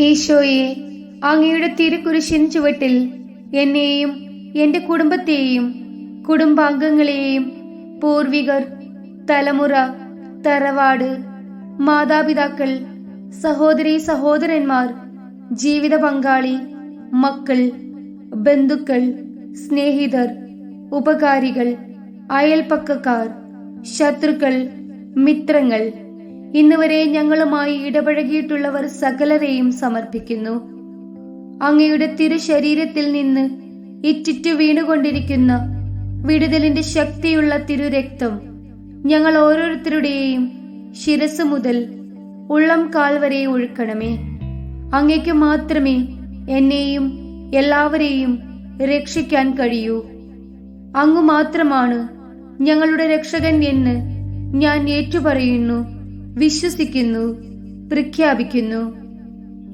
ഈശോയെ അങ്ങയുടെ തിരുക്കുരിശിൻ ചുവട്ടിൽ എന്നെയും എന്റെ കുടുംബത്തെയും കുടുംബാംഗങ്ങളെയും പൂർവികർ തലമുറ തറവാട് മാതാപിതാക്കൾ സഹോദരി സഹോദരന്മാർ ജീവിത പങ്കാളി മക്കൾ ബന്ധുക്കൾ സ്നേഹിതർ ഉപകാരികൾ അയൽപ്പക്കക്കാർ ശത്രുക്കൾ മിത്രങ്ങൾ ഇന്നുവരെ ഞങ്ങളുമായി ഇടപഴകിയിട്ടുള്ളവർ സകലരെയും സമർപ്പിക്കുന്നു. അങ്ങയുടെ തിരുശരീരത്തിൽ നിന്ന് ഇറ്റിറ്റു വീണുകൊണ്ടിരിക്കുന്ന വിടുതലിന്റെ ശക്തിയുള്ള തിരുരക്തം ഞങ്ങൾ ഓരോരുത്തരുടെയും ശിരസ് മുതൽ ഉള്ളം കാൽ വരെ ഒഴുക്കണമേ. അങ്ങയ്ക്ക് മാത്രമേ എന്നെയും എല്ലാവരെയും രക്ഷിക്കാൻ കഴിയൂ. അങ്ങ് മാത്രമാണ് ഞങ്ങളുടെ രക്ഷകൻ എന്ന് ഞാൻ ഏറ്റുപറയുന്നു. വിശ്വസിക്കുന്നു പ്രഖ്യാപിക്കുന്നു.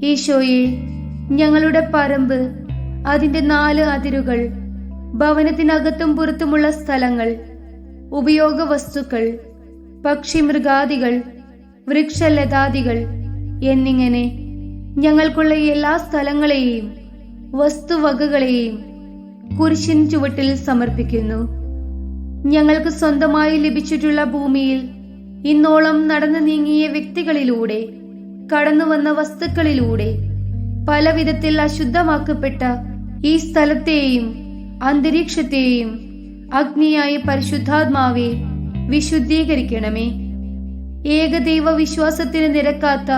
ഈശോയെ ഞങ്ങളുടെ പറമ്പ് അതിന്റെ നാല് അതിരുകൾ ഭവനത്തിനകത്തും പുറത്തുമുള്ള സ്ഥലങ്ങൾ ഉപയോഗ വസ്തുക്കൾ പക്ഷിമൃഗാദികൾ വൃക്ഷലതാദികൾ എന്നിങ്ങനെ ഞങ്ങൾക്കുള്ള എല്ലാ സ്ഥലങ്ങളെയും വസ്തുവകകളെയും കുരിശിൻ ചുവട്ടിൽ സമർപ്പിക്കുന്നു. ഞങ്ങൾക്ക് സ്വന്തമായി ലഭിച്ചിട്ടുള്ള ഭൂമിയിൽ ഇന്നോളം നടന്നു നീങ്ങിയ വ്യക്തികളിലൂടെ കടന്നുവന്ന വസ്തുക്കളിലൂടെ പലവിധത്തിൽ അശുദ്ധമാക്കപ്പെട്ട ഈ സ്ഥലത്തെയും അന്തരീക്ഷത്തെയും അഗ്നിയായ പരിശുദ്ധാത്മാവെ വിശുദ്ധീകരിക്കണമേ. ഏകദൈവ വിശ്വാസത്തിന് നിരക്കാത്ത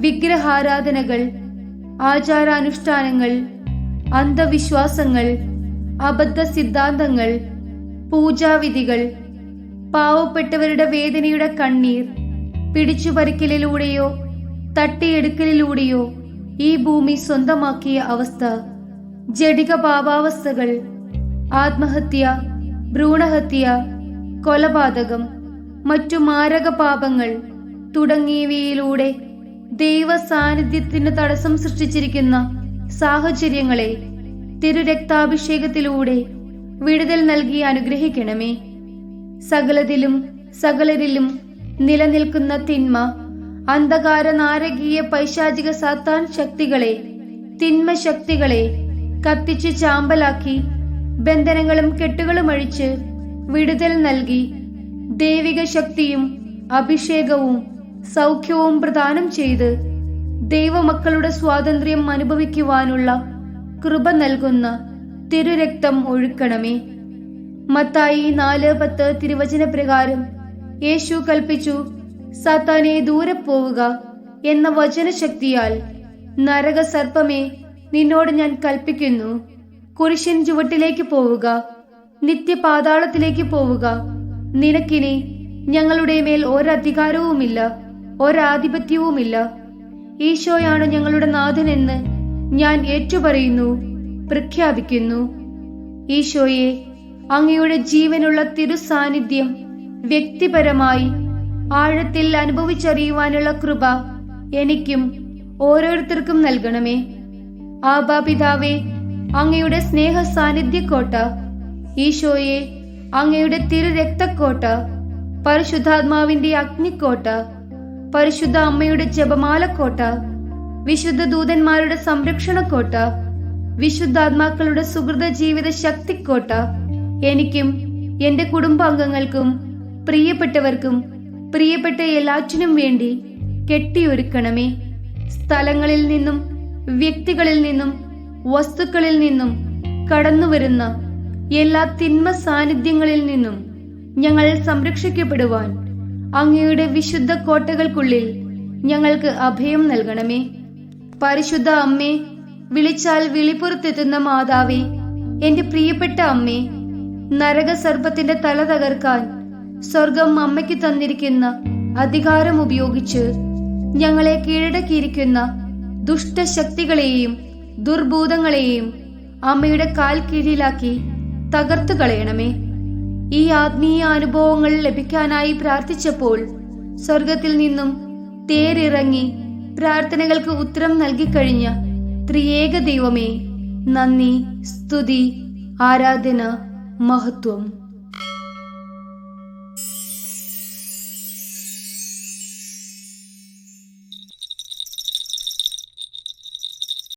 വിഗ്രഹാരാധനകൾ ആചാരാനുഷ്ഠാനങ്ങൾ അന്ധവിശ്വാസങ്ങൾ അബദ്ധ സിദ്ധാന്തങ്ങൾ പൂജാവിധികൾ പാവപ്പെട്ടവരുടെ വേദനയുടെ കണ്ണീർ പിടിച്ചുപറിക്കലിലൂടെയോ തട്ടിയെടുക്കലിലൂടെയോ ഈ ഭൂമി സ്വന്തമാക്കിയ അവസ്ഥ ജടിക പാപാവസ്ഥകൾ ആത്മഹത്യ ഭ്രൂണഹത്യ കൊലപാതകം മറ്റു മാരക പാപങ്ങൾ തുടങ്ങിയവയിലൂടെ ദൈവ സാന്നിധ്യത്തിന് തടസ്സം സൃഷ്ടിച്ചിരിക്കുന്ന സാഹചര്യങ്ങളെ തിരുരക്താഭിഷേകത്തിലൂടെ വിടുതൽ നൽകി അനുഗ്രഹിക്കണമേ. സകലതിലും സകലരിലും നിലനിൽക്കുന്ന തിന്മ അന്ധകാര നാരകീയ പൈശാചിക സാത്താൻ ശക്തികളെ തിന്മ ശക്തികളെ കത്തിച്ച് ചാമ്പലാക്കി ബന്ധനങ്ങളും കെട്ടുകളും അഴിച്ച് വിടുതൽ നൽകി ദൈവിക ശക്തിയും അഭിഷേകവും സൗഖ്യവും പ്രദാനം ചെയ്ത് ദൈവമക്കളുടെ സ്വാതന്ത്ര്യം അനുഭവിക്കുവാനുള്ള കൃപ നൽകുന്ന തിരുരക്തം ഒഴുക്കണമേ. മത്തായി നാല് പത്ത് തിരുവചന പ്രകാരം യേശു കൽപ്പിച്ചു സാത്താനെ ദൂരെ പോവുക എന്ന വചനശക്തിയാൽ നരക സർപ്പമേ നിന്നോട് ഞാൻ കൽപ്പിക്കുന്നു. കുരിശൻ ചുവട്ടിലേക്ക് പോവുക നിത്യപാതാളത്തിലേക്ക് പോവുക. നിനക്കിനി ഞങ്ങളുടെ മേൽ ഒരധികാരവുമില്ല ഒരാധിപത്യവുമില്ല. ഈശോയാണ് ഞങ്ങളുടെ നാഥനെന്ന് ഞാൻ ഏറ്റുപറയുന്നു പ്രഖ്യാപിക്കുന്നു. ഈശോയെ അങ്ങയുടെ ജീവനുള്ള തിരുസാന്നിധ്യം വ്യക്തിപരമായി ആഴത്തിൽ അനുഭവിച്ചറിയുവാനുള്ള കൃപ എനിക്കും ഓരോരുത്തർക്കും നൽകണമേ. ആബാപിതാവേ അങ്ങയുടെ സ്നേഹ സാന്നിധ്യക്കോട്ട ഈശോയെ അങ്ങയുടെ തിരുരക്തക്കോട്ട. പരിശുദ്ധാത്മാവിന്റെ അഗ്നിക്കോട്ട. പരിശുദ്ധ അമ്മയുടെ ജപമാലക്കോട്ട. വിശുദ്ധ ദൂതന്മാരുടെ സംരക്ഷണക്കോട്ട. വിശുദ്ധാത്മാക്കളുടെ സുഹൃത ജീവിത ശക്തിക്കോട്ട എനിക്കും എന്റെ കുടുംബാംഗങ്ങൾക്കും പ്രിയപ്പെട്ടവർക്കും പ്രിയപ്പെട്ട എല്ലാറ്റിനും വേണ്ടി കെട്ടിയൊരുക്കണമേ. സ്ഥലങ്ങളിൽ നിന്നും വ്യക്തികളിൽ നിന്നും വസ്തുക്കളിൽ നിന്നും കടന്നുവരുന്ന എല്ലാ തിന്മ സാന്നിധ്യങ്ങളിൽ നിന്നും ഞങ്ങൾ സംരക്ഷിക്കപ്പെടുവാൻ അങ്ങയുടെ വിശുദ്ധ കോട്ടകൾക്കുള്ളിൽ ഞങ്ങൾക്ക് അഭയം നൽകണമേ. പരിശുദ്ധ അമ്മേ വിളിച്ചാൽ വിളിപ്പുറത്തെത്തുന്ന മാതാവേ എന്റെ പ്രിയപ്പെട്ട അമ്മേ നരകസർപ്പത്തിന്റെ തല തകർക്കാൻ സ്വർഗം അമ്മയ്ക്ക് തന്നിരിക്കുന്ന അധികാരം ഉപയോഗിച്ച് ഞങ്ങളെ കീഴടക്കിയിരിക്കുന്ന ദുഷ്ടശക്തികളെയും ദുർഭൂതങ്ങളെയും അമ്മയുടെ കാൽ കീഴിലാക്കി തകർത്തു കളയണമേ. ഈ ആത്മീയ അനുഭവങ്ങൾ ലഭിക്കാനായി പ്രാർത്ഥിച്ചപ്പോൾ സ്വർഗത്തിൽ നിന്നും തേരിറങ്ങി പ്രാർത്ഥനകൾക്ക് ഉത്തരം നൽകിക്കഴിഞ്ഞ ത്രിയേക ദൈവമേ നന്ദി സ്തുതി ആരാധന. Магдом